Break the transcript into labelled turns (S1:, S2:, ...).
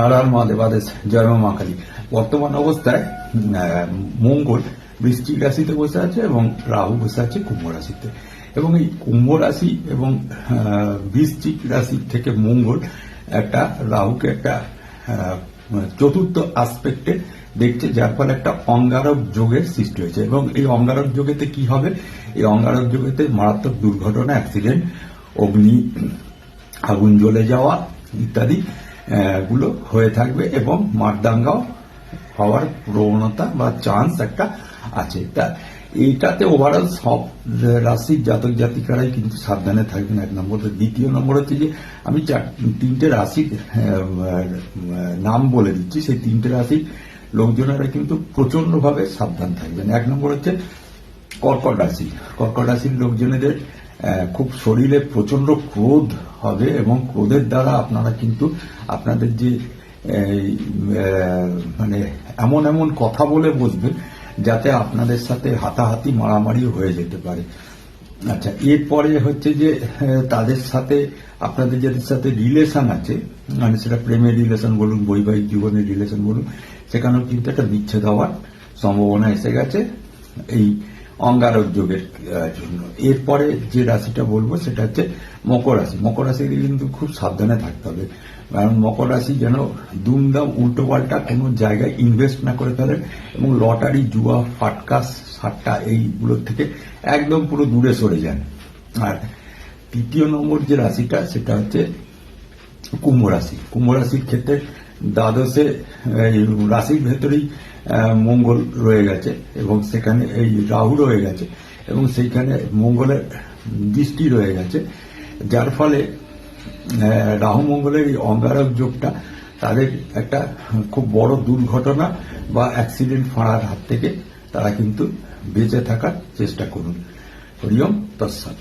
S1: হর হর মহাদেব আদেশ জয় মা মা কালী। বর্তমান অবস্থায় মঙ্গল বৃষ্টিক রাশিতে বসে আছে এবং রাহু বসে আছে কুম্ভ রাশিতে। এবং এই কুম্ভ রাশি এবং বৃশ্চিক রাশি থেকে মঙ্গল একটা রাহুকে একটা চতুর্থ আসপেক্টে দেখছে, যার ফলে একটা অঙ্গারক যোগের সৃষ্টি হয়েছে। এবং এই অঙ্গারক যোগেতে কি হবে? এই অঙ্গারক যোগেতে মারাত্মক দুর্ঘটনা অ্যাক্সিডেন্ট অগ্নি, আগুন জ্বলে যাওয়া ইত্যাদি গুলো হয়ে থাকবে এবং মারদাঙ্গাও হওয়ার প্রবণতা বা চান্স একটা আছে। তা এইটাতে ওভারঅল সব রাশির জাতক জাতিকারাই কিন্তু সাবধানে থাকবেন এক নম্বর। দ্বিতীয় নম্বর হচ্ছে যে আমি তিনটে রাশির নাম বলে দিচ্ছি। সেই তিনটে রাশির লোকজনেরা কিন্তু প্রচণ্ড ভাবে সাবধান থাকবেন। এক নম্বর হচ্ছে কর্কট রাশি। কর্কট রাশির লোকজনেদের খুব শরীরে প্রচণ্ড ক্রোধ হবে এবং ক্রোধের দ্বারা আপনারা কিন্তু আপনাদের যে মানে এমন এমন কথা বলে বসবেন যাতে আপনাদের সাথে হাতাহাতি মারামারি হয়ে যেতে পারে। আচ্ছা এরপরে হচ্ছে যে তাদের সাথে, আপনাদের যাদের সাথে রিলেশন আছে মানে সেটা প্রেমের রিলেশন বলুন, বৈবাহিক জীবনের রিলেশন বলুন, সেখানেও কিন্তু একটা বিচ্ছেদ হওয়ার সম্ভাবনা এসে গেছে। এই অঙ্গারক যোগের জন্য। এরপরে যে রাশিটা বলব সেটা হচ্ছে মকর রাশি। মকর রাশিকে কিন্তু খুব সাবধানে থাকতে হবে। কারণ মকর রাশি যেন দুমদাম উল্টো পাল্টা কোনো জায়গায় ইনভেস্ট না করে ফেলে এবং লটারি, জুয়া, ফাটকা, সাট্টা এইগুলোর থেকে একদম পুরো দূরে সরে যান। আর তৃতীয় নম্বর যে রাশিটা সেটা হচ্ছে কুম্ভ রাশি। কুম্ভ রাশির ক্ষেত্রে দ্বাদশে, এই রাশির ভেতরেই মঙ্গল রয়ে গেছে এবং সেখানে এই রাহু রয়ে গেছে এবং সেইখানে মঙ্গলের দৃষ্টি রয়ে গেছে, যার ফলে রাহু মঙ্গলের এই অঙ্গারক যোগটা তাদের একটা খুব বড় দুর্ঘটনা বা অ্যাক্সিডেন্ট ফাঁড়ার হাত থেকে তারা কিন্তু বেঁচে থাকার চেষ্টা করুন। হরিওম তৎসাৎ।